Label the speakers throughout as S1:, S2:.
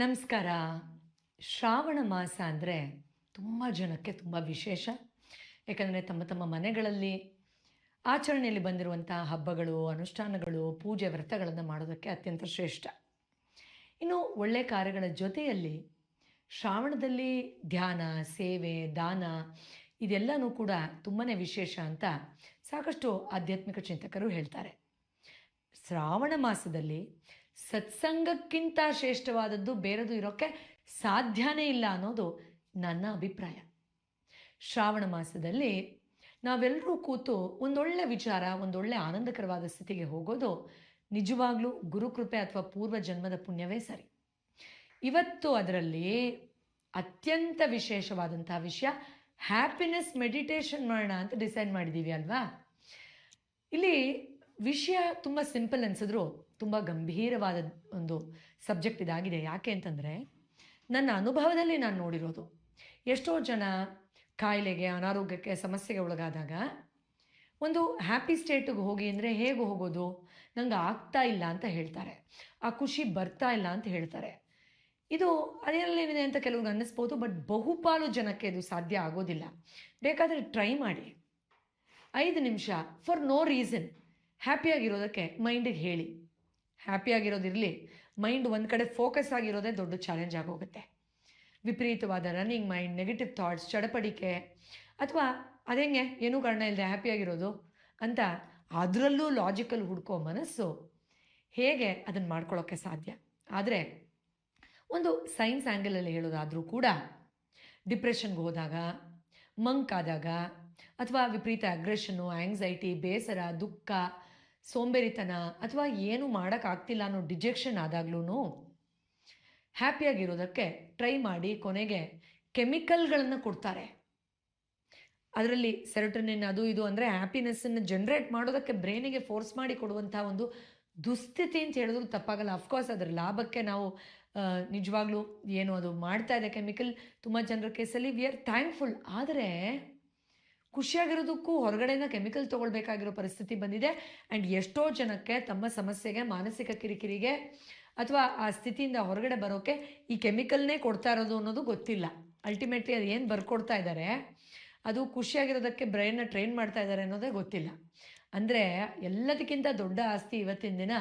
S1: ನಮಸ್ಕಾರ. ಶ್ರಾವಣ ಮಾಸ ಅಂದರೆ ತುಂಬ ಜನಕ್ಕೆ ತುಂಬ ವಿಶೇಷ. ಯಾಕಂದರೆ ತಮ್ಮ ತಮ್ಮ ಮನೆಗಳಲ್ಲಿ ಆಚರಣೆಯಲ್ಲಿ ಬಂದಿರುವಂಥ ಹಬ್ಬಗಳು, ಅನುಷ್ಠಾನಗಳು, ಪೂಜೆ ವ್ರತಗಳನ್ನು ಮಾಡೋದಕ್ಕೆ ಅತ್ಯಂತ ಶ್ರೇಷ್ಠ. ಇನ್ನು ಒಳ್ಳೆಯ ಕಾರ್ಯಗಳ ಜೊತೆಯಲ್ಲಿ ಶ್ರಾವಣದಲ್ಲಿ ಧ್ಯಾನ, ಸೇವೆ, ದಾನ ಇದೆಲ್ಲನೂ ಕೂಡ ತುಂಬಾ ವಿಶೇಷ ಅಂತ ಸಾಕಷ್ಟು ಆಧ್ಯಾತ್ಮಿಕ ಚಿಂತಕರು ಹೇಳ್ತಾರೆ. ಶ್ರಾವಣ ಮಾಸದಲ್ಲಿ ಸತ್ಸಂಗಕ್ಕಿಂತ ಶ್ರೇಷ್ಠವಾದದ್ದು ಬೇರೆದು ಇರೋಕ್ಕೆ ಸಾಧ್ಯನೇ ಇಲ್ಲ ಅನ್ನೋದು ನನ್ನ ಅಭಿಪ್ರಾಯ. ಶ್ರಾವಣ ಮಾಸದಲ್ಲಿ ನಾವೆಲ್ಲರೂ ಕೂತು ಒಂದೊಳ್ಳೆ ವಿಚಾರ, ಒಂದೊಳ್ಳೆ ಆನಂದಕರವಾದ ಸ್ಥಿತಿಗೆ ಹೋಗೋದು ನಿಜವಾಗ್ಲೂ ಗುರುಕೃಪೆ ಅಥವಾ ಪೂರ್ವ ಜನ್ಮದ ಪುಣ್ಯವೇ ಸರಿ. ಇವತ್ತು ಅದರಲ್ಲಿ ಅತ್ಯಂತ ವಿಶೇಷವಾದಂತಹ ವಿಷಯ ಹ್ಯಾಪಿನೆಸ್ ಮೆಡಿಟೇಷನ್ ಮಾಡೋಣ ಅಂತ ಡಿಸೈಡ್ ಮಾಡಿದ್ದೀವಿ ಅಲ್ವಾ? ಇಲ್ಲಿ ವಿಷಯ ತುಂಬ ಸಿಂಪಲ್ ಅನ್ಸಿದ್ರು. ತುಂಬ ಗಂಭೀರವಾದ ಒಂದು ಸಬ್ಜೆಕ್ಟ್ ಇದಾಗಿದೆ. ಯಾಕೆ ಅಂತಂದರೆ, ನನ್ನ ಅನುಭವದಲ್ಲಿ ನಾನು ನೋಡಿರೋದು, ಎಷ್ಟೋ ಜನ ಕಾಯಿಲೆಗೆ, ಅನಾರೋಗ್ಯಕ್ಕೆ, ಸಮಸ್ಯೆಗೆ ಒಳಗಾದಾಗ ಒಂದು ಹ್ಯಾಪಿ ಸ್ಟೇಟಿಗೆ ಹೋಗಿ ಅಂದರೆ ಹೇಗೆ ಹೋಗೋದು, ನಂಗೆ ಆಗ್ತಾ ಇಲ್ಲ ಅಂತ ಹೇಳ್ತಾರೆ. ಆ ಖುಷಿ ಬರ್ತಾ ಇಲ್ಲ ಅಂತ ಹೇಳ್ತಾರೆ. ಇದು ಅದರಲ್ಲೇನಿದೆ ಅಂತ ಕೆಲವ್ರಿಗೆ ಅನ್ನಿಸ್ಬೋದು, ಬಟ್ ಬಹುಪಾಲು ಜನಕ್ಕೆ ಇದು ಸಾಧ್ಯ ಆಗೋದಿಲ್ಲ. ಬೇಕಾದರೆ ಟ್ರೈ ಮಾಡಿ. ಐದು ನಿಮಿಷ ಫಾರ್ ನೋ ರೀಸನ್ ಹ್ಯಾಪಿಯಾಗಿರೋದಕ್ಕೆ ಮೈಂಡಿಗೆ ಹೇಳಿ. ಹ್ಯಾಪಿಯಾಗಿರೋದಿರಲಿ ಮೈಂಡ್ ಒಂದು ಕಡೆ ಫೋಕಸ್ ಆಗಿರೋದೇ ದೊಡ್ಡ ಚಾಲೆಂಜ್ ಆಗೋಗುತ್ತೆ. ವಿಪರೀತವಾದ ರನ್ನಿಂಗ್ ಮೈಂಡ್ ನೆಗೆಟಿವ್ ಥಾಟ್ಸ್ ಚಡಪಡಿಕೆ ಅಥವಾ ಅದೇಂಗೆ ಏನೂ ಕಾರಣ ಇಲ್ಲದೆ ಹ್ಯಾಪಿಯಾಗಿರೋದು ಅಂತ ಅದರಲ್ಲೂ ಲಾಜಿಕಲ್ ಹುಡ್ಕೋ ಮನಸ್ಸು ಹೇಗೆ ಅದನ್ನು ಮಾಡ್ಕೊಳ್ಳೋಕ್ಕೆ ಸಾಧ್ಯ? ಆದರೆ ಒಂದು ಸೈನ್ಸ್ ಆ್ಯಂಗಲಲ್ಲಿ ಹೇಳೋದಾದರೂ ಕೂಡ ಡಿಪ್ರೆಷನ್ಗೆ ಹೋದಾಗ ಮಂಕ್ ಆದಾಗ ಅಥವಾ ವಿಪರೀತ ಅಗ್ರೆಷನ್ನು ಆ್ಯಂಗ್ಸೈಟಿ ಬೇಸರ, ದುಃಖ ಸೋಂಬೇರಿತನ ಅಥವಾ ಏನು ಮಾಡೋಕ್ಕಾಗ್ತಿಲ್ಲ ಅನ್ನೋ ಡಿಜೆಕ್ಷನ್ ಆದಾಗ್ಲೂ ಹ್ಯಾಪಿಯಾಗಿರೋದಕ್ಕೆ ಟ್ರೈ ಮಾಡಿ ಕೊನೆಗೆ ಕೆಮಿಕಲ್ಗಳನ್ನು ಕೊಡ್ತಾರೆ. ಅದರಲ್ಲಿ ಸೆರೋಟನಿನ್ ಅದು ಇದು ಅಂದರೆ ಹ್ಯಾಪಿನೆಸ್ಸನ್ನು ಜನ್ರೇಟ್ ಮಾಡೋದಕ್ಕೆ ಬ್ರೈನಿಗೆ ಫೋರ್ಸ್ ಮಾಡಿ ಕೊಡುವಂಥ ಒಂದು ದುಸ್ಥಿತಿ ಅಂತ ಹೇಳಿದ್ರು ತಪ್ಪಾಗಲ್ಲ. ಅಫ್ಕೋರ್ಸ್ ಅದರ ಲಾಭಕ್ಕೆ ನಾವು ನಿಜವಾಗ್ಲೂ ಏನು ಅದು ಮಾಡ್ತಾ ಇದೆ ಕೆಮಿಕಲ್. ತುಂಬ ಜನರ ಕೇಸಲ್ಲಿ ವಿ ಆರ್ ಥ್ಯಾಂಕ್ಫುಲ್ ಆದರೆ ಖುಷಿಯಾಗಿರೋದಕ್ಕೂ ಹೊರಗಡೆಯಿಂದ ಕೆಮಿಕಲ್ ತೊಗೊಳ್ಬೇಕಾಗಿರೋ ಪರಿಸ್ಥಿತಿ ಬಂದಿದೆ. ಆ್ಯಂಡ್ ಎಷ್ಟೋ ಜನಕ್ಕೆ ತಮ್ಮ ಸಮಸ್ಯೆಗೆ, ಮಾನಸಿಕ ಕಿರಿಕಿರಿಗೆ ಅಥವಾ ಆ ಸ್ಥಿತಿಯಿಂದ ಹೊರಗಡೆ ಬರೋಕ್ಕೆ ಈ ಕೆಮಿಕಲ್ನೇ ಕೊಡ್ತಾ ಇರೋದು ಅನ್ನೋದು ಗೊತ್ತಿಲ್ಲ. ಅಲ್ಟಿಮೇಟ್ಲಿ ಅದು ಏನು ಬರ್ಕೊಡ್ತಾ ಇದ್ದಾರೆ ಅದು ಖುಷಿಯಾಗಿರೋದಕ್ಕೆ ಬ್ರೈನ್ನ ಟ್ರೈನ್ ಮಾಡ್ತಾ ಇದ್ದಾರೆ ಅನ್ನೋದೇ ಗೊತ್ತಿಲ್ಲ. ಅಂದರೆ ಎಲ್ಲದಕ್ಕಿಂತ ದೊಡ್ಡ ಆಸ್ತಿ ಇವತ್ತಿನ ದಿನ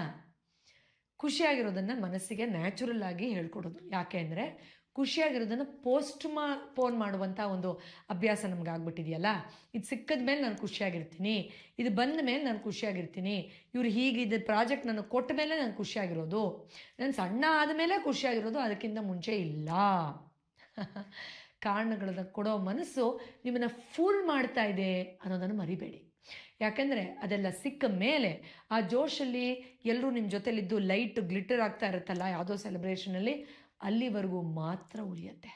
S1: ಖುಷಿಯಾಗಿರೋದನ್ನು ಮನಸ್ಸಿಗೆ ನ್ಯಾಚುರಲ್ ಆಗಿ ಹೇಳ್ಕೊಡೋದು. ಯಾಕೆ ಅಂದರೆ ಖುಷಿಯಾಗಿರೋದನ್ನು ಪೋಸ್ಟ್ ಮಾ, ಪೋನ್ ಮಾಡುವಂಥ ಒಂದು ಅಭ್ಯಾಸ ನಮ್ಗೆ ಆಗ್ಬಿಟ್ಟಿದೆಯಲ್ಲ? ಇದು ಸಿಕ್ಕದ ಮೇಲೆ ನಾನು ಖುಷಿಯಾಗಿರ್ತೀನಿ. ಇದು ಬಂದ ಮೇಲೆ ನಾನು ಖುಷಿಯಾಗಿರ್ತೀನಿ. ಇವ್ರು ಹೀಗೆ ಇದು ಪ್ರಾಜೆಕ್ಟ್ ನನಗೆ ಕೊಟ್ಟ ಮೇಲೆ ನಾನು ಖುಷಿಯಾಗಿರೋದು. ನಾನು ಸಣ್ಣ ಆದಮೇಲೆ ಖುಷಿಯಾಗಿರೋದು, ಅದಕ್ಕಿಂತ ಮುಂಚೆ ಇಲ್ಲ. ಕಾರಣಗಳನ್ನ ಕೊಡೋ ಮನಸ್ಸು ನಿಮ್ಮನ್ನು ಫೂಲ್ ಮಾಡ್ತಾ ಇದೆ ಅನ್ನೋದನ್ನು ಮರಿಬೇಡಿ. ಯಾಕೆಂದರೆ ಅದೆಲ್ಲ ಸಿಕ್ಕ ಮೇಲೆ ಆ ಜೋಶಲ್ಲಿ ಎಲ್ಲರೂ ನಿಮ್ಮ ಜೊತೆಲಿದ್ದು ಲೈಟ್ ಗ್ಲಿಟರ್ ಆಗ್ತಾ ಇರುತ್ತಲ್ಲ, ಯಾವುದೋ ಸೆಲೆಬ್ರೇಷನಲ್ಲಿ ಅಲ್ಲಿವರೆಗೂ ಮಾತ್ರ ಉಳಿಯುತ್ತೆ.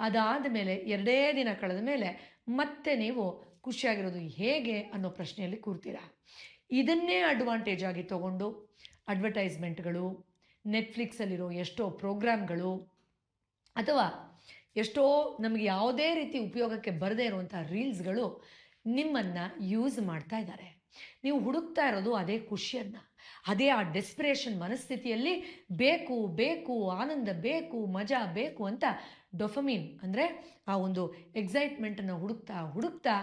S1: ಅದಾದ ಮೇಲೆ ಎರಡೇ ದಿನ ಕಳೆದ ಮೇಲೆ ಮತ್ತೆ ನೀವು ಖುಷಿಯಾಗಿರೋದು ಹೇಗೆ ಅನ್ನೋ ಪ್ರಶ್ನೆಯಲ್ಲಿ ಕೂರ್ತೀರಾ? ಇದನ್ನೇ ಅಡ್ವಾಂಟೇಜ್ ಆಗಿ ತಗೊಂಡು ಅಡ್ವರ್ಟೈಸ್ಮೆಂಟ್ಗಳು ನೆಟ್ಫ್ಲಿಕ್ಸಲ್ಲಿರೋ ಎಷ್ಟೋ ಪ್ರೋಗ್ರಾಮ್ಗಳು, ಅಥವಾ ಎಷ್ಟೋ ನಮಗೆ ಯಾವುದೇ ರೀತಿ ಉಪಯೋಗಕ್ಕೆ ಬರದೇ ಇರುವಂಥ ರೀಲ್ಸ್ಗಳು ನಿಮ್ಮನ್ನು ಯೂಸ್ ಮಾಡ್ತಾ ಇದ್ದಾರೆ. ನೀವು ಹುಡುಕ್ತಾ ಇರೋದು ಅದೇ ಖುಷಿಯನ್ನು. ಅದೇ ಆ ಡೆಸ್ಪಿರೇಷನ್ ಮನಸ್ಥಿತಿಯಲ್ಲಿ ಬೇಕು ಬೇಕು, ಆನಂದ ಬೇಕು, ಮಜಾ ಬೇಕು ಅಂತ ಡೊಫಮೀನ್ ಅಂದರೆ ಆ ಒಂದು ಎಕ್ಸೈಟ್ಮೆಂಟನ್ನು ಹುಡುಕ್ತಾ ಹುಡುಕ್ತಾ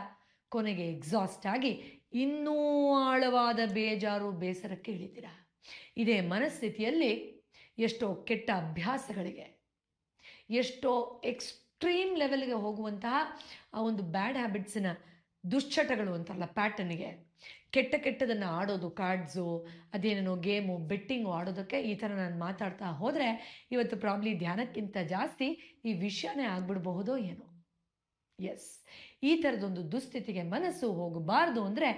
S1: ಕೊನೆಗೆ ಎಕ್ಸಾಸ್ಟ್ ಆಗಿ ಇನ್ನೂ ಆಳವಾದ ಬೇಜಾರು ಬೇಸರಕ್ಕೆ ಇಳಿತೀರ? ಇದೇ ಮನಸ್ಥಿತಿಯಲ್ಲಿ ಎಷ್ಟೋ ಕೆಟ್ಟ ಅಭ್ಯಾಸಗಳಿಗೆ, ಎಷ್ಟೋ ಎಕ್ಸ್ಟ್ರೀಮ್ ಲೆವೆಲ್ಗೆ ಹೋಗುವಂತಹ ಆ ಒಂದು ಬ್ಯಾಡ್ ಹ್ಯಾಬಿಟ್ಸಿನ ದುಶ್ಚಟಗಳು ಅಂತಾರಲ್ಲ ಪ್ಯಾಟರ್ನಿಗೆ ಕೆಟ್ಟ ಕೆಟ್ಟದನ್ನು ಆಡೋದು ಕಾರ್ಡ್ಸು ಅದೇನೇನೋ ಗೇಮು ಬೆಟ್ಟಿಂಗು ಆಡೋದಕ್ಕೆ ಈ ಥರ ನಾನು ಮಾತಾಡ್ತಾ ಹೋದರೆ ಇವತ್ತು ಪ್ರಾಬ್ಲಿ ಧ್ಯಾನಕ್ಕಿಂತ ಜಾಸ್ತಿ ಈ ವಿಷಯನೇ ಆಗ್ಬಿಡಬಹುದೋ ಏನೋ. ಎಸ್ ಈ ಥರದೊಂದು ದುಸ್ಥಿತಿಗೆ ಮನಸ್ಸು ಹೋಗಬಾರ್ದು ಅಂದರೆ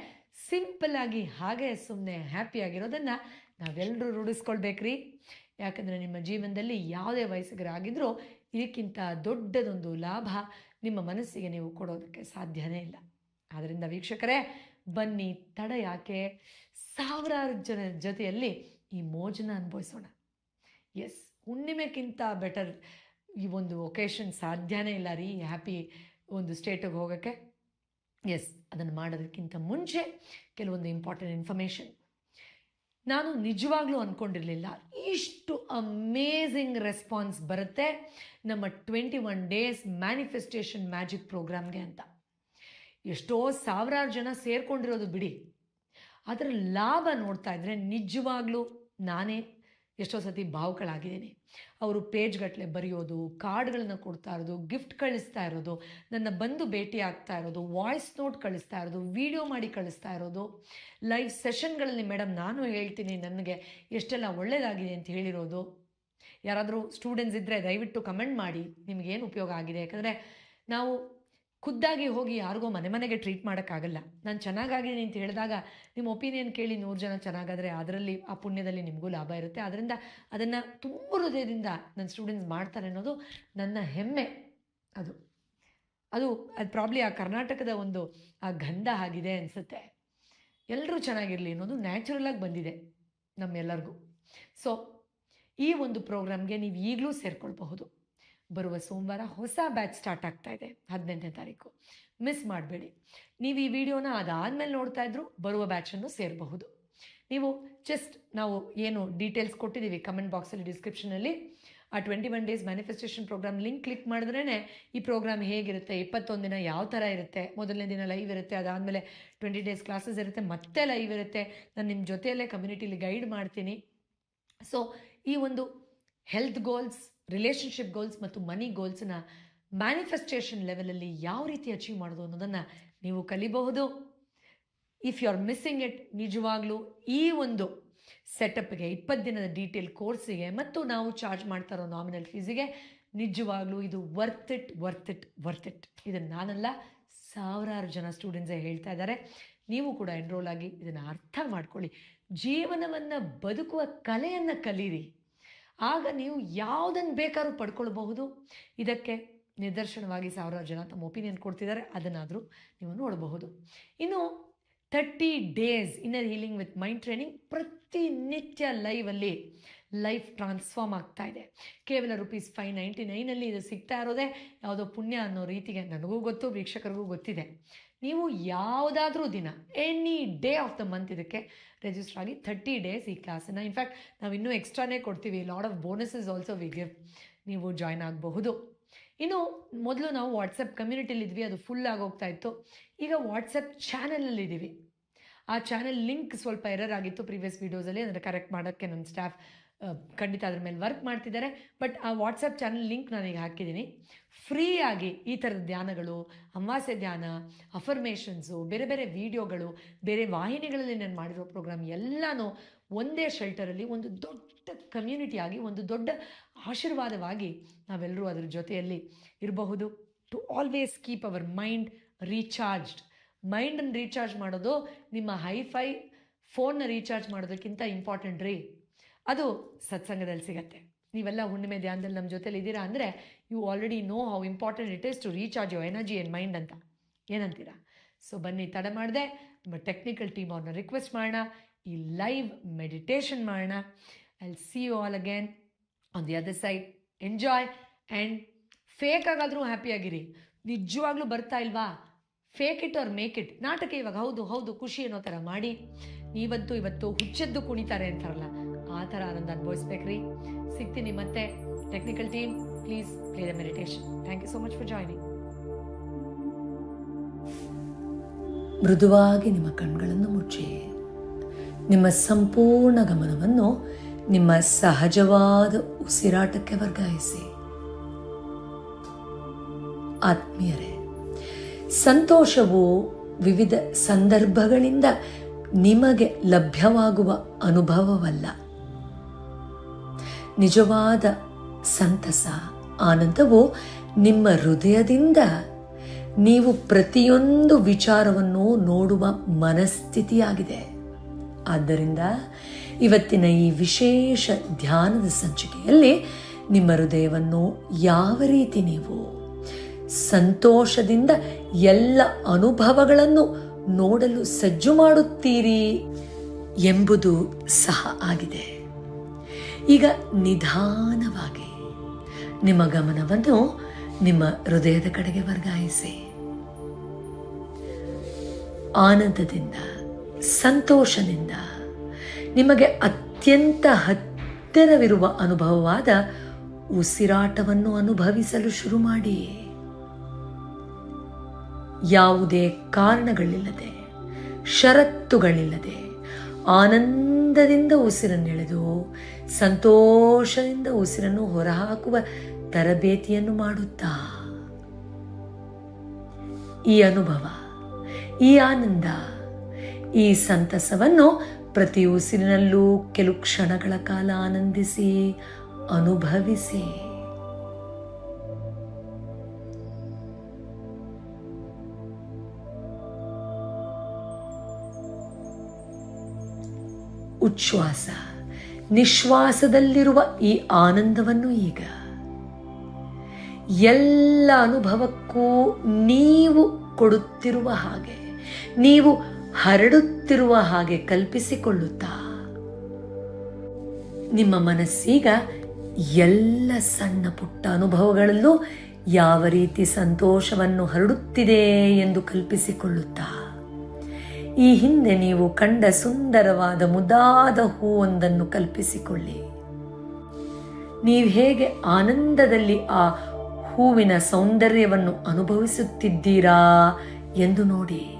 S1: ಸಿಂಪಲ್ ಆಗಿ ಹಾಗೆ ಸುಮ್ಮನೆ ಹ್ಯಾಪಿಯಾಗಿರೋದನ್ನು ನಾವೆಲ್ಲರೂ ರೂಢಿಸ್ಕೊಳ್ಬೇಕ್ರಿ. ಯಾಕಂದರೆ ನಿಮ್ಮ ಜೀವನದಲ್ಲಿ ಯಾವುದೇ ವಯಸ್ಸಿಗರಾಗಿದ್ದರೂ ಇದಕ್ಕಿಂತ ದೊಡ್ಡದೊಂದು ಲಾಭ ನಿಮ್ಮ ಮನಸ್ಸಿಗೆ ನೀವು ಕೊಡೋದಕ್ಕೆ ಸಾಧ್ಯನೇ ಇಲ್ಲ. ಆದ್ದರಿಂದ ವೀಕ್ಷಕರೇ ಬನ್ನಿ, ತಡ ಯಾಕೆ? ಸಾವಿರಾರು ಜನ ಜೊತೆಯಲ್ಲಿ ಈ ಮೋಜನ ಅನುಭವಿಸೋಣ. ಎಸ್ ಹುಣ್ಣಿಮೆಗಿಂತ ಬೆಟರ್ ಈ ಒಂದು ಒಕೇಶನ್ ಸಾಧ್ಯನೇ ಇಲ್ಲ ರೀ ಹ್ಯಾಪಿ ಒಂದು ಸ್ಟೇಟಿಗೆ ಹೋಗೋಕ್ಕೆ. ಎಸ್ ಅದನ್ನು ಮಾಡೋದಕ್ಕಿಂತ ಮುಂಚೆ ಕೆಲವೊಂದು ಇಂಪಾರ್ಟೆಂಟ್ ಇನ್ಫಾರ್ಮೇಷನ್ ನಾನು ನಿಜವಾಗ್ಲೂ ಅಂದ್ಕೊಂಡಿರಲಿಲ್ಲ ಇಷ್ಟು ಅಮೇಝಿಂಗ್ ರೆಸ್ಪಾನ್ಸ್ ಬರುತ್ತೆ ನಮ್ಮ twenty one days manifestation magic ಪ್ರೋಗ್ರಾಮ್ಗೆ ಅಂತ. ಎಷ್ಟೋ ಸಾವಿರಾರು ಜನ ಸೇರ್ಕೊಂಡಿರೋದು ಬಿಡಿ. ಅದರ ಲಾಭ ನೋಡ್ತಾ ಇದ್ದರೆ ನಿಜವಾಗ್ಲೂ ನಾನೇ ಎಷ್ಟೋ ಸತಿ ಭಾವುಗಳಾಗಿದ್ದೀನಿ ಅವರು ಪೇಜ್ಗಟ್ಟಲೆ ಬರೆಯೋದು ಕಾರ್ಡ್ಗಳನ್ನ ಕೊಡ್ತಾ ಇರೋದು, ಗಿಫ್ಟ್ ಕಳಿಸ್ತಾ ಇರೋದು, ನನ್ನ ಬಂದು ಭೇಟಿ ಆಗ್ತಾ ಇರೋದು, ವಾಯ್ಸ್ ನೋಟ್ ಕಳಿಸ್ತಾ ಇರೋದು, ವಿಡಿಯೋ ಮಾಡಿ ಕಳಿಸ್ತಾ ಇರೋದು, ಲೈವ್ ಸೆಷನ್ಗಳಲ್ಲಿ ಮೇಡಮ್ ನಾನು ಹೇಳ್ತೀನಿ ನನಗೆ ಎಷ್ಟೆಲ್ಲ ಒಳ್ಳೆಯದಾಗಿದೆ ಅಂತ ಹೇಳಿರೋದು. ಯಾರಾದರೂ ಸ್ಟೂಡೆಂಟ್ಸ್ ಇದ್ದರೆ ದಯವಿಟ್ಟು ಕಮೆಂಟ್ ಮಾಡಿ, ನಿಮಗೇನು ಉಪಯೋಗ ಆಗಿದೆ? ಯಾಕಂದರೆ ನಾವು ಖುದ್ದಾಗಿ ಹೋಗಿ ಯಾರಿಗೋ ಮನೆ ಮನೆಗೆ ಟ್ರೀಟ್ ಮಾಡೋಕ್ಕಾಗಲ್ಲ. ನಾನು ಚೆನ್ನಾಗಾಗಿದ್ದೀನಿ ಅಂತ ಹೇಳಿದಾಗ ನಿಮ್ಮ ಒಪಿನಿಯನ್ ಕೇಳಿ ನೂರು ಜನ ಚೆನ್ನಾಗಾದರೆ ಅದರಲ್ಲಿ ಆ ಪುಣ್ಯದಲ್ಲಿ ನಿಮಗೂ ಲಾಭ ಇರುತ್ತೆ. ಅದರಿಂದ ಅದನ್ನು ತುಂಬ ಹೃದಯದಿಂದ ನನ್ನ ಸ್ಟೂಡೆಂಟ್ಸ್ ಮಾಡ್ತಾರೆ ಅನ್ನೋದು ನನ್ನ ಹೆಮ್ಮೆ ಅದು. ಅದು ಅದು ಪ್ರಾಬ್ಲಿ ಆ ಕರ್ನಾಟಕದ ಒಂದು ಆ ಗಂಧ ಆಗಿದೆ ಅನಿಸುತ್ತೆ. ಎಲ್ಲರೂ ಚೆನ್ನಾಗಿರಲಿ ಅನ್ನೋದು ನ್ಯಾಚುರಲಾಗಿ ಬಂದಿದೆ ನಮ್ಮೆಲ್ಲರಿಗೂ. ಸೊ ಈ ಒಂದು ಪ್ರೋಗ್ರಾಮ್ಗೆ ನೀವು ಈಗಲೂ ಸೇರ್ಕೊಳ್ಬಹುದು. ಬರುವ ಸೋಮವಾರ ಹೊಸ ಬ್ಯಾಚ್ ಸ್ಟಾರ್ಟ್ ಆಗ್ತಾ ಇದೆ, ಹದಿನೆಂಟನೇ ತಾರೀಕು. ಮಿಸ್ ಮಾಡಬೇಡಿ. ನೀವು ಈ ವಿಡಿಯೋನ ಅದಾದಮೇಲೆ ನೋಡ್ತಾ ಇದ್ರು ಬರುವ ಬ್ಯಾಚನ್ನು ಸೇರಬಹುದು. ನೀವು ಜಸ್ಟ್ ನಾವು ಏನು ಡೀಟೇಲ್ಸ್ ಕೊಟ್ಟಿದ್ದೀವಿ ಕಮೆಂಟ್ ಬಾಕ್ಸಲ್ಲಿ ಡಿಸ್ಕ್ರಿಪ್ಷನಲ್ಲಿ ಆ twenty one days manifestation program link click ಮಾಡಿದ್ರೇ ಈ ಪ್ರೋಗ್ರಾಮ್ ಹೇಗಿರುತ್ತೆ, ಇಪ್ಪತ್ತೊಂದು ದಿನ ಯಾವ ಥರ ಇರುತ್ತೆ, ಮೊದಲನೇ ದಿನ ಲೈವ್ ಇರುತ್ತೆ, ಅದಾದಮೇಲೆ ಟ್ವೆಂಟಿ ಡೇಸ್ ಕ್ಲಾಸಸ್ ಇರುತ್ತೆ, ಮತ್ತೆ ಲೈವ್ ಇರುತ್ತೆ. ನಾನು ನಿಮ್ಮ ಜೊತೆಯಲ್ಲೇ ಕಮ್ಯುನಿಟಿಲಿ ಗೈಡ್ ಮಾಡ್ತೀನಿ. ಸೊ ಈ ಒಂದು ಹೆಲ್ತ್ ಗೋಲ್ಸ್ ರಿಲೇಷನ್ಶಿಪ್ ಗೋಲ್ಸ್ ಮತ್ತು ಮನಿ ಗೋಲ್ಸ್ನ ಮ್ಯಾನಿಫೆಸ್ಟೇಷನ್ ಲೆವೆಲಲ್ಲಿ ಯಾವ ರೀತಿ ಅಚೀವ್ ಮಾಡೋದು ಅನ್ನೋದನ್ನು ನೀವು ಕಲಿಬಹುದು. If you are missing it ನಿಜವಾಗ್ಲೂ ಈ ಒಂದು ಸೆಟಪ್ಗೆ ಇಪ್ಪತ್ತು ದಿನದ ಡೀಟೇಲ್ ಕೋರ್ಸಿಗೆ ಮತ್ತು ನಾವು ಚಾರ್ಜ್ ಮಾಡ್ತಾ ಇರೋ ನಾಮಿನಲ್ ಫೀಸಿಗೆ ನಿಜವಾಗ್ಲೂ ಇದು worth it worth it worth it ಇದನ್ನು ನಾನಲ್ಲ, ಸಾವಿರಾರು ಜನ ಸ್ಟೂಡೆಂಟ್ಸೇ ಹೇಳ್ತಾ ಇದ್ದಾರೆ. ನೀವು ಕೂಡ ಎನ್ರೋಲ್ ಆಗಿ ಇದನ್ನು ಅರ್ಥ ಮಾಡ್ಕೊಳ್ಳಿ. ಜೀವನವನ್ನು ಬದುಕುವ ಕಲೆಯನ್ನು ಕಲೀರಿ. ಆಗ ನೀವು ಯಾವುದನ್ನು ಬೇಕಾದ್ರೂ ಪಡ್ಕೊಳ್ಬಹುದು. ಇದಕ್ಕೆ ನಿದರ್ಶನವಾಗಿ ಸಾವಿರಾರು ಜನ ತಮ್ಮ ಒಪಿನಿಯನ್ ಕೊಡ್ತಿದ್ದಾರೆ. ಅದನ್ನಾದರೂ ನೀವು ನೋಡಬಹುದು. ಇನ್ನು thirty days inner healing with mind training ಪ್ರತಿನಿತ್ಯ ಲೈವಲ್ಲಿ ಲೈಫ್ ಟ್ರಾನ್ಸ್ಫಾರ್ಮ್ ಆಗ್ತಾ ಇದೆ. ಕೇವಲ ರುಪೀಸ್ ಫೈವ್ ನೈಂಟಿ ನೈನಲ್ಲಿ ಇದು ಸಿಗ್ತಾ ಇರೋದೇ ಯಾವುದೋ ಪುಣ್ಯ ಅನ್ನೋ ರೀತಿಗೆ ನನಗೂ ಗೊತ್ತು, ವೀಕ್ಷಕರಿಗೂ ಗೊತ್ತಿದೆ. ನೀವು ಯಾವುದಾದ್ರೂ ದಿನ any day of the month ಇದಕ್ಕೆ ರಿಜಿಸ್ಟರ್ ಆಗಿ ಥರ್ಟಿ ಡೇಸ್ ಈ ಕ್ಲಾಸನ್ನು ಇನ್ಫ್ಯಾಕ್ಟ್ ನಾವು ಇನ್ನೂ ಎಕ್ಸ್ಟ್ರಾನೇ ಕೊಡ್ತೀವಿ. Lot of bonuses also we give ನೀವು ಜಾಯ್ನ್ ಆಗಬಹುದು. ಇನ್ನು ಮೊದಲು ನಾವು ವಾಟ್ಸಪ್ ಕಮ್ಯುನಿಟಿಲಿದ್ವಿ ಅದು ಫುಲ್ ಆಗೋಗ್ತಾ ಇತ್ತು. ಈಗ ವಾಟ್ಸಪ್ ಚಾನಲಲ್ಲಿದ್ದೀವಿ ಆ ಚಾನಲ್ ಲಿಂಕ್ ಸ್ವಲ್ಪ ಎರರ್ ಆಗಿತ್ತು ಪ್ರೀವಿಯಸ್ ವೀಡಿಯೋಸಲ್ಲಿ ಅದನ್ನು ಕರೆಕ್ಟ್ ಮಾಡೋಕ್ಕೆ ನನ್ನ ಸ್ಟಾಫ್ ಖಂಡಿತ ಅದ್ರ ಮೇಲೆ ವರ್ಕ್ ಮಾಡ್ತಿದ್ದಾರೆ. ಬಟ್ ಆ ವಾಟ್ಸಪ್ ಚಾನಲ್ ಲಿಂಕ್ ನಾನೀಗ ಹಾಕಿದ್ದೀನಿ ಫ್ರೀಯಾಗಿ ಈ ಥರದ ಧ್ಯಾನಗಳು, ಅಮಾವಾಸ್ಯ ಧ್ಯಾನ ಅಫರ್ಮೇಷನ್ಸು ಬೇರೆ ಬೇರೆ ವಿಡಿಯೋಗಳು ಬೇರೆ ವಾಹಿನಿಗಳಲ್ಲಿ ನಾನು ಮಾಡಿರೋ ಪ್ರೋಗ್ರಾಮ್ ಎಲ್ಲನೂ ಒಂದೇ ಶೆಲ್ಟರಲ್ಲಿ ಒಂದು ದೊಡ್ಡ ಕಮ್ಯುನಿಟಿಯಾಗಿ ಒಂದು ದೊಡ್ಡ ಆಶೀರ್ವಾದವಾಗಿ ನಾವೆಲ್ಲರೂ ಅದರ ಜೊತೆಯಲ್ಲಿ ಇರಬಹುದು. To always keep our mind recharged ಮೈಂಡನ್ನು recharge ಮಾಡೋದು ನಿಮ್ಮ ಹೈಫೈ ಫೋನ್ನ ರೀಚಾರ್ಜ್ ಮಾಡೋದಕ್ಕಿಂತ ಇಂಪಾರ್ಟೆಂಟ್ ರೀ. ಅದು ಸತ್ಸಂಗದಲ್ಲಿ ಸಿಗತ್ತೆ. ನೀವೆಲ್ಲ ಹುಣ್ಣಿಮೆ ಧ್ಯಾನದಲ್ಲಿ ನಮ್ಮ ಜೊತೆಲಿ ಇದ್ದೀರಾ ಅಂದರೆ you already know how important it is to recharge your energy and mind ಅಂತ. ಏನಂತೀರಾ? ಸೊ ಬನ್ನಿ, ತಡ ಮಾಡಿದೆ, ನಮ್ಮ ಟೆಕ್ನಿಕಲ್ ಟೀಮ್ ಅವ್ರನ್ನ ರಿಕ್ವೆಸ್ಟ್ ಮಾಡೋಣ ಈ ಲೈವ್ ಮೆಡಿಟೇಷನ್ ಮಾಡೋಣ I see you all again on the other side enjoy and fake ಆಗಾದರೂ ಹ್ಯಾಪಿಯಾಗಿರಿ ನಿಜವಾಗ್ಲೂ ಬರ್ತಾ ಇಲ್ವಾ? Fake it or make it ನಾಟಕ ಇವಾಗ ಹೌದು ಹೌದು, ಖುಷಿ ಅನ್ನೋ ಥರ ಮಾಡಿ. ನೀವಂತೂ ಇವತ್ತು ಹುಚ್ಚೆದ್ದು ಕುಣಿತಾರೆ ಅಂತಾರಲ್ಲ. ಆ ಥರ ಆನಂದ ಅನುಭವಿಸ್ಬೇಕ್ರಿ. ಸಿಗ್ತೀನಿ ಮತ್ತೆ technical team please play the meditation thank you so much for joining ಮೃದುವಾಗಿ ನಿಮ್ಮ ಕಣ್ಗಳನ್ನು ಮುಚ್ಚಿ. ನಿಮ್ಮ ಸಂಪೂರ್ಣ ಗಮನವನ್ನು ನಿಮ್ಮ ಸಹಜವಾದ ಉಸಿರಾಟಕ್ಕೆ ವರ್ಗಾಯಿಸಿ. ಆತ್ಮೀಯರೇ, ಸಂತೋಷವು ವಿವಿಧ ಸಂದರ್ಭಗಳಿಂದ ನಿಮಗೆ ಲಭ್ಯವಾಗುವ ಅನುಭವವಲ್ಲ. ನಿಜವಾದ ಸಂತಸ, ಆನಂದವು ನಿಮ್ಮ ಹೃದಯದಿಂದ ನೀವು ಪ್ರತಿಯೊಂದು ವಿಚಾರವನ್ನು ನೋಡುವ ಮನಸ್ಥಿತಿಯಾಗಿದೆ. ಆದ್ದರಿಂದ ಇವತ್ತಿನ ಈ ವಿಶೇಷ ಧ್ಯಾನದ ಸಂಚಿಕೆಯಲ್ಲಿ ನಿಮ್ಮ ಹೃದಯವನ್ನು ಯಾವ ರೀತಿ ನೀವು ಸಂತೋಷದಿಂದ ಎಲ್ಲ ಅನುಭವಗಳನ್ನು ನೋಡಲು ಸಜ್ಜು ಮಾಡುತ್ತೀರಿ ಎಂಬುದು ಸಹ ಆಗಿದೆ. ಈಗ ನಿಧಾನವಾಗಿ ನಿಮ್ಮ ಗಮನವನ್ನು ನಿಮ್ಮ ಹೃದಯದ ಕಡೆಗೆ ವರ್ಗಾಯಿಸಿ. ಆನಂದದಿಂದ, ಸಂತೋಷದಿಂದ ನಿಮಗೆ ಅತ್ಯಂತ ಹತ್ತಿರವಿರುವ ಅನುಭವವಾದ ಉಸಿರಾಟವನ್ನು ಅನುಭವಿಸಲು ಶುರು ಮಾಡಿ. ಯಾವುದೇ ಕಾರಣಗಳಿಲ್ಲದೆ, ಷರತ್ತುಗಳಿಲ್ಲದೆ ಆನಂದದಿಂದ ಉಸಿರನ್ನೆಳೆದು ಸಂತೋಷದಿಂದ ಉಸಿರನ್ನು ಹೊರಹಾಕುವ ತರಬೇತಿಯನ್ನು ಮಾಡುತ್ತಾ? ಈ ಅನುಭವ, ಈ ಆನಂದ, ಈ ಸಂತಸವನ್ನು ಪ್ರತಿ ಉಸಿರಿನಲ್ಲೂ ಕೆಲವು ಕ್ಷಣಗಳ ಕಾಲ ಆನಂದಿಸಿ, ಅನುಭವಿಸಿ. ಉಚ್ಛ್ವಾಸ. ನಿಶ್ವಾಸದಲ್ಲಿರುವ ಈ ಆನಂದವನ್ನು ಈಗ ಎಲ್ಲ ಅನುಭವಕ್ಕೂ ನೀವು ಕೊಡುತ್ತಿರುವ ಹಾಗೆ, ನೀವು ಹರಡುತ್ತಿರುವ ಹಾಗೆ ಕಲ್ಪಿಸಿಕೊಳ್ಳುತ್ತಾ, ನಿಮ್ಮ ಮನಸ್ಸೀಗ ಎಲ್ಲ ಸಣ್ಣ ಪುಟ್ಟ ಅನುಭವಗಳಲ್ಲೂ ಯಾವ ರೀತಿ ಸಂತೋಷವನ್ನು ಹರಡುತ್ತಿದೆ ಎಂದು ಕಲ್ಪಿಸಿಕೊಳ್ಳುತ್ತಾ. ಈ ಹಿಂದೆ ನೀವು ಕಂಡ ಸುಂದರವಾದ ಮುದಾದ ಹೂವೊಂದನ್ನು ಕಲ್ಪಿಸಿಕೊಳ್ಳಿ. ನೀವು ಹೇಗೆ ಆನಂದದಲ್ಲಿ ಆ ಹೂವಿನ ಸೌಂದರ್ಯವನ್ನು ಅನುಭವಿಸುತ್ತಿದ್ದೀರಾ ಎಂದು ನೋಡಿ.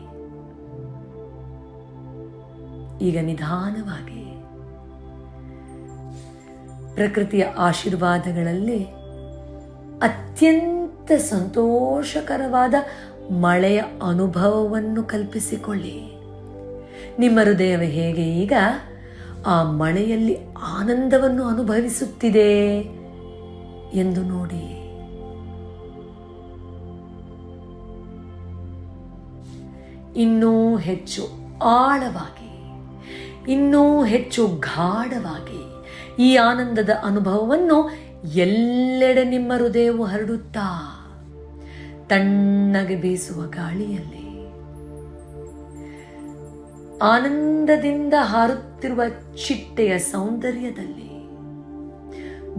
S1: ಈಗ ನಿಧಾನವಾಗಿ. ಪ್ರಕೃತಿಯ ಆಶೀರ್ವಾದಗಳಲ್ಲಿ ಅತ್ಯಂತ ಸಂತೋಷಕರವಾದ ಮಳೆಯ ಅನುಭವವನ್ನು ಕಲ್ಪಿಸಿಕೊಳ್ಳಿ. ನಿಮ್ಮ ಹೃದಯವೇ ಹೇಗೆ ಈಗ ಆ ಮಳೆಯಲ್ಲಿ ಆನಂದವನ್ನು ಅನುಭವಿಸುತ್ತಿದೆ ಎಂದು ನೋಡಿ. ಇನ್ನೂ ಹೆಚ್ಚು ಆಳವಾಗಿ, ಇನ್ನೂ ಹೆಚ್ಚು ಗಾಢವಾಗಿ ಈ ಆನಂದದ ಅನುಭವವನ್ನು ಎಲ್ಲೆಡೆ ನಿಮ್ಮ ಹೃದಯವು ಹರಡುತ್ತಾ ತಣ್ಣಗೆ ಬೀಸುವ ಗಾಳಿಯಲ್ಲಿ ಆನಂದದಿಂದ ಹಾರುತ್ತಿರುವ ಚಿಟ್ಟೆಯ ಸೌಂದರ್ಯದಲ್ಲಿ,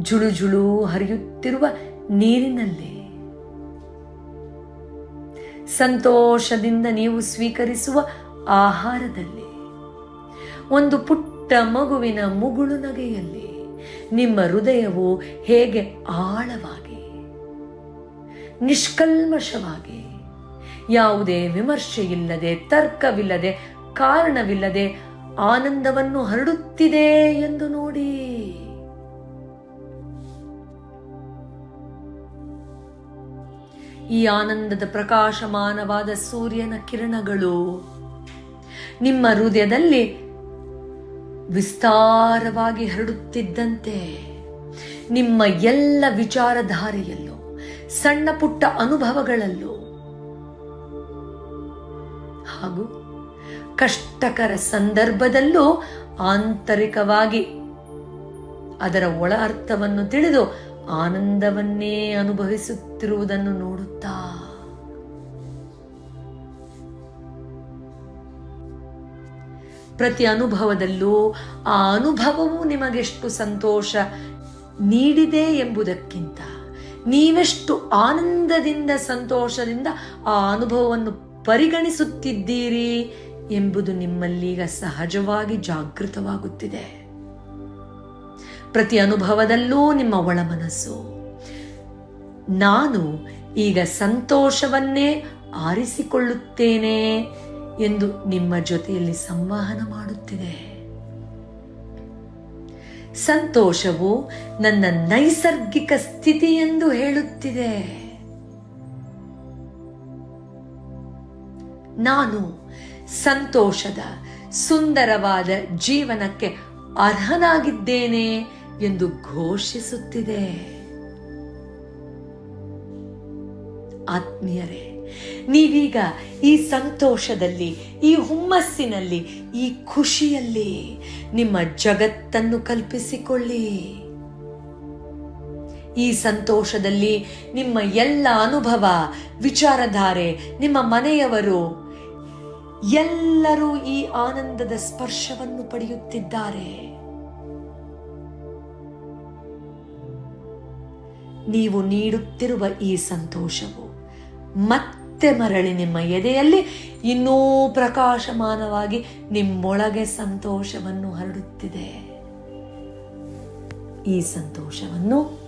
S1: ಜುಳು ಜುಳು ಹರಿಯುತ್ತಿರುವ ನೀರಿನಲ್ಲಿ. ಸಂತೋಷದಿಂದ ನೀವು ಸ್ವೀಕರಿಸುವ ಆಹಾರದಲ್ಲಿ, ಒಂದು ಪುಟ್ಟ ಮಗುವಿನ ಮುಗುಳು ನಗೆಯಲ್ಲಿ ನಿಮ್ಮ ಹೃದಯವು ಹೇಗೆ ಆಳವಾಗಿ, ನಿಷ್ಕಲ್ಮಶವಾಗಿ, ಯಾವುದೇ ವಿಮರ್ಶೆ ಇಲ್ಲದೆ ತರ್ಕವಿಲ್ಲದೆ ಕಾರಣವಿಲ್ಲದೆ ಆನಂದವನ್ನು ಹರಡುತ್ತಿದೆ ಎಂದು ನೋಡಿ. ಈ ಆನಂದದ ಪ್ರಕಾಶಮಾನವಾದ ಸೂರ್ಯನ ಕಿರಣಗಳು ನಿಮ್ಮ ಹೃದಯದಲ್ಲಿ ವಿಸ್ತಾರವಾಗಿ ಹರಡುತ್ತಿದ್ದಂತೆ, ನಿಮ್ಮ ಎಲ್ಲ ವಿಚಾರಧಾರೆಯಲ್ಲೂ, ಸಣ್ಣ ಪುಟ್ಟ ಅನುಭವಗಳಲ್ಲೂ ಹಾಗೂ ಕಷ್ಟಕರ ಸಂದರ್ಭದಲ್ಲೂ ಆಂತರಿಕವಾಗಿ ಅದರ ಒಳ ಅರ್ಥವನ್ನು ತಿಳಿದು ಆನಂದವನ್ನೇ ಅನುಭವಿಸುತ್ತಿರುವುದನ್ನು ನೋಡುತ್ತಾ. ಪ್ರತಿ ಅನುಭವದಲ್ಲೂ ಆ ಅನುಭವವು ನಿಮಗೆಷ್ಟು ಸಂತೋಷ ನೀಡಿದೆ ಎಂಬುದಕ್ಕಿಂತ, ನೀವೆಷ್ಟು ಆನಂದದಿಂದ, ಸಂತೋಷದಿಂದ ಆ ಅನುಭವವನ್ನು ಪರಿಗಣಿಸುತ್ತಿದ್ದೀರಿ ಎಂಬುದು ನಿಮ್ಮಲ್ಲೀಗ ಸಹಜವಾಗಿ ಜಾಗೃತವಾಗುತ್ತಿದೆ. ಪ್ರತಿ ಅನುಭವದಲ್ಲೂ ನಿಮ್ಮ ಒಳ ಮನಸ್ಸು ನಾನು ಈಗ ಸಂತೋಷವನ್ನೇ ಆರಿಸಿಕೊಳ್ಳುತ್ತೇನೆ ಎಂದು ನಿಮ್ಮ ಜೊತೆಯಲ್ಲಿ ಸಂವಹನ ಮಾಡುತ್ತಿದೆ. ಸಂತೋಷವು ನನ್ನ ನೈಸರ್ಗಿಕ ಸ್ಥಿತಿ ಎಂದು ಹೇಳುತ್ತಿದೆ. ನಾನು ಸಂತೋಷದ, ಸುಂದರವಾದ ಜೀವನಕ್ಕೆ ಅರ್ಹನಾಗಿದ್ದೇನೆ ಎಂದು ಘೋಷಿಸುತ್ತಿದೆ. ಆತ್ಮೀಯರೇ, ನೀವೀಗ ಈ ಸಂತೋಷದಲ್ಲಿ, ಈ ಹುಮ್ಮಸ್ಸಿನಲ್ಲಿ, ಈ ಖುಷಿಯಲ್ಲಿ ನಿಮ್ಮ ಜಗತ್ತನ್ನು ಕಲ್ಪಿಸಿಕೊಳ್ಳಿ. ಈ ಸಂತೋಷದಲ್ಲಿ ನಿಮ್ಮ ಎಲ್ಲ ಅನುಭವ, ವಿಚಾರಧಾರೆ, ನಿಮ್ಮ ಮನೆಯವರು ಎಲ್ಲರೂ ಈ ಆನಂದದ ಸ್ಪರ್ಶವನ್ನು ಪಡೆಯುತ್ತಿದ್ದಾರೆ. ನೀವು ನೀಡುತ್ತಿರುವ ಈ ಸಂತೋಷವು ಮತ್ತೆ ಮರಳಿ ನಿಮ್ಮ ಎದೆಯಲ್ಲಿ ಇನ್ನೂ ಪ್ರಕಾಶಮಾನವಾಗಿ ನಿಮ್ಮೊಳಗೆ ಸಂತೋಷವನ್ನು ಹರಡುತ್ತಿದೆ.
S2: ಈ ಸಂತೋಷವನ್ನು,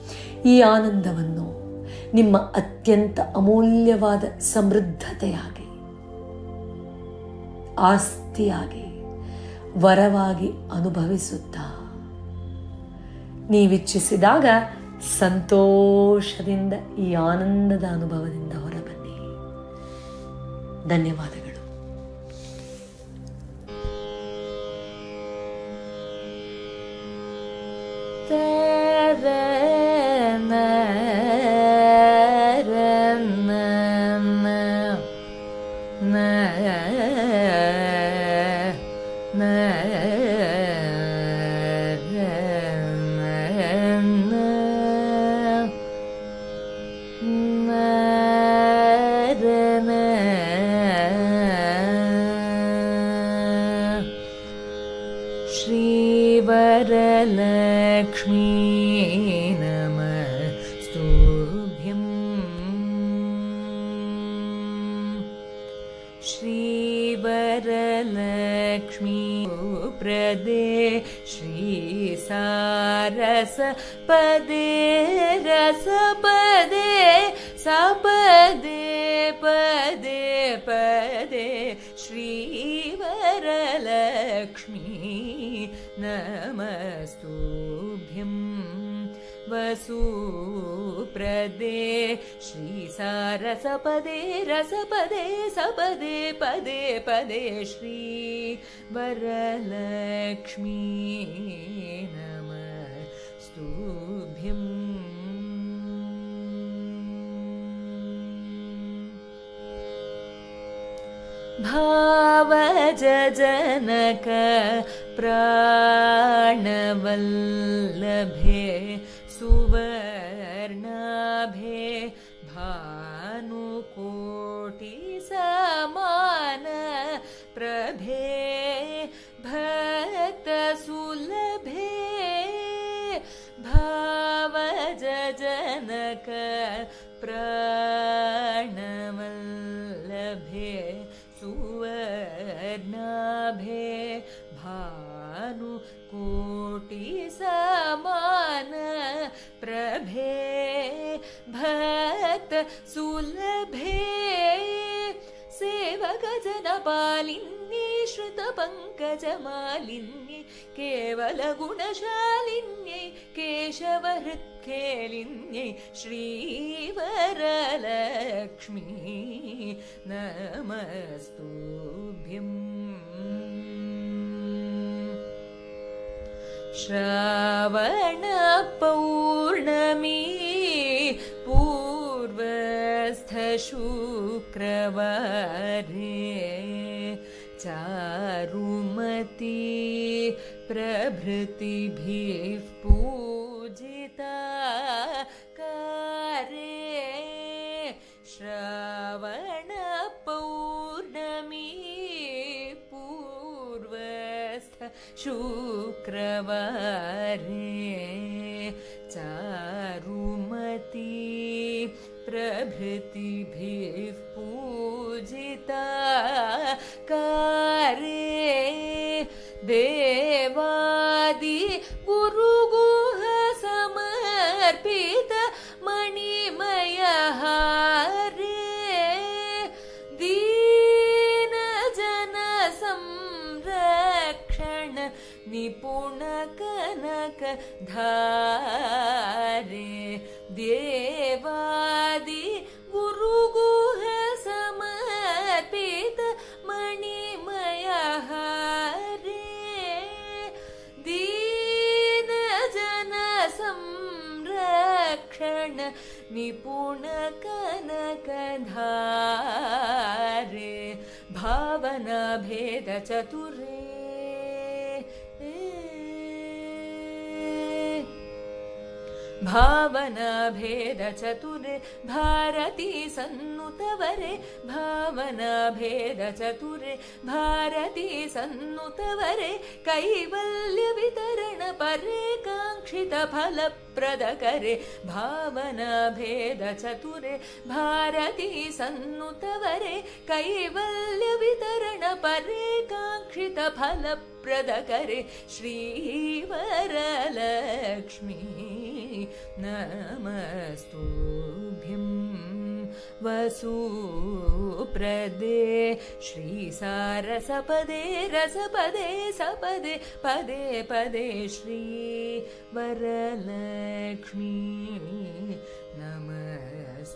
S2: ಈ ಆನಂದವನ್ನು ನಿಮ್ಮ ಅತ್ಯಂತ ಅಮೂಲ್ಯವಾದ ಸಮೃದ್ಧತೆಯಾಗಿ ಆಸ್ತಿಯಾಗಿ ವರವಾಗಿ ಅನುಭವಿಸುತ್ತಾ? ನೀವಿಚ್ಛಿಸಿದಾಗ ಸಂತೋಷದಿಂದ ಈ ಆನಂದದ ಅನುಭವದಿಂದ ಹೊರಬನ್ನಿ. ಧನ್ಯವಾದಗಳು. प्रदे श्रीसारस पदे रसपदे सपदे पदे पदे श्रीवरलक्ष्मी नमस्तुभ्यं वसुप्रदे श्रीसारसपदे रसपदे सपदे पदे पदे श्री वरलक्ष्मी नमस्तुभ्यम्। भावजनक प्राणवल्लभे वर्णभे भु समान प्रभे भतसुलभे भाव जनक प्र सुलभे। सेवकजनपालिन्ये श्रुतपङ्कजमालिन्ये केवलगुणशालिन्यै केशवहृत्खेलिन्यै श्रीवरलक्ष्मी नमस्तुभ्यम्। श्रावणपौर्णमी पूर्वस्थशुक्रवारे चारुमती प्रभृतिभिः पूजिता कारे श्रावणपौर्णमी पूर्वस्थ शुक्रवारे चारुमती प्रभृतिभिः पूजिता कारे। देवादि गुरुगुह समर्पित मणिमयहारे दीनजन निपुणकनकधार भावन भेद चतुरे। भारती सन्नुतवरे वरे भारती सन्नुतवरे कैवल्यवितरण परे सुरक्षितफलप्रदकरे भावनभेदचतुरे भारती सन्नुतवरे कैवल्यवितरणपरे काङ्क्षितफलप्रदकरे श्रीवरलक्ष्मी नमस्तु। वसुप्रदे श्रीसारसपदे रसपदे सपदे पदे पदे श्री वरलक्ष्मी। नमस्तुभ्यम्